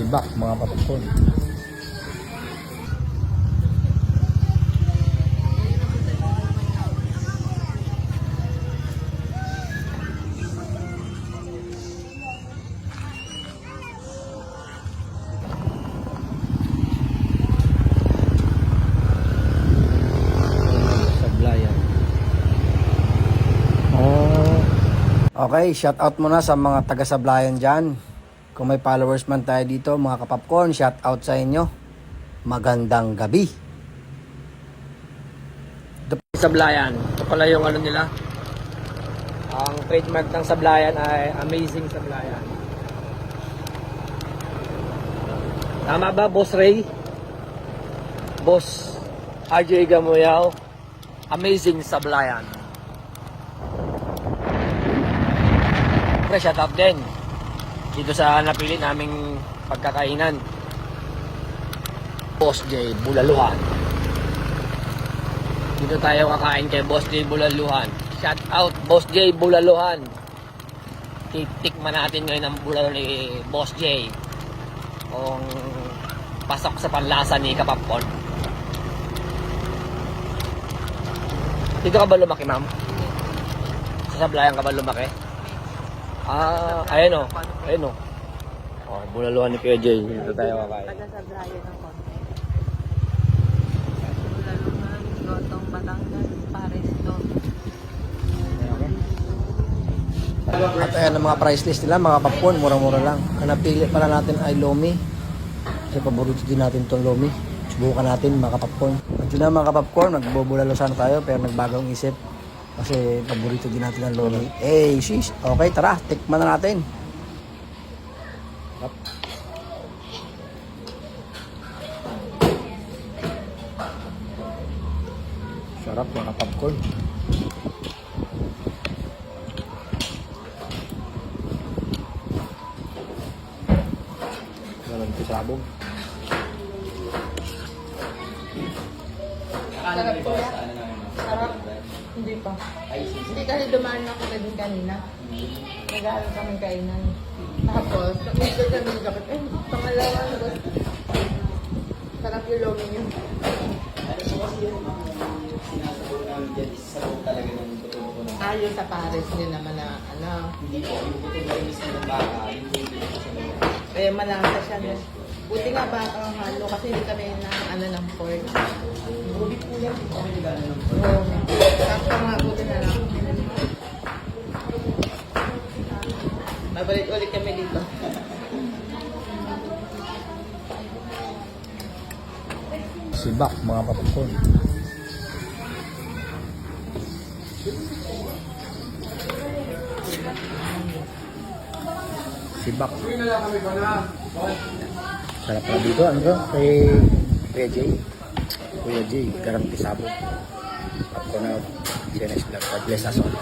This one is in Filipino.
Sibak, mga. Sablayan. Oh. Okay, shout out muna sa mga taga Sablayan dyan. Kung may followers man tayo dito, mga kapapcorn, shout out sa inyo. Magandang gabi. Sablayan. Ito pala yung ano nila. Ang trademark ng Sablayan ay Amazing Sablayan. Tama ba, Boss Ray? Boss RJ Gamoyao. Amazing Sablayan. Pre, shout out din. Dito sa napili naming pagkakainan. Boss J Bulaluhan. Dito tayo kakain kay Boss J Bulaluhan. Shout out Boss J Bulaluhan. Titikman natin ngayon ang bulalo ni Boss J. Kung pasok sa panlasa ni Kapapon. Dito ka ba lumaki, ma'am? Sa Sablayan ka ba lumaki? Ah, ayan o. Ayan o. Oh, bulaluhan ni Kuya Jay. Dito tayo kakain. Taga sa ng konti. Bulaluhan, Gotong, Batangas, Pares to. At ayan ang mga price list nila, mga papon, mura-mura lang. Ang napili pala natin ay Lomi. Kasi paborito din natin itong Lomi. Subukan natin mga kapapcorn. At yun na mga kapapcorn, nagbubulalo sana tayo pero nagbagong isip. Kasi paborito din natin ang Lomi. Eh, sis, okay tara, tikman na natin. Sarap mga popcorn. Walang kisabog. Sarap po. Hindi pa. Hindi kasi dumaan ako na din kanina. Nag-aaral kami kainan. Tapos, nag-uusap kami ng kapit. Eh, pangalawa na ba? Sarap yung lomi niyo. Ayos sa pares din naman na ano. Eh, malasa siya. No? Buti nga ba ang halo kasi hindi kami na ano ng pork. Oo. Sakto nga buti na lang. Babalik ulit kami dito. Sibak, mga kapapon. Sibak. Sarap pala dito. Ano to? Kay Kuya J. Kuya J. Garang Tisabo. Ako na. Na sila. God bless us all.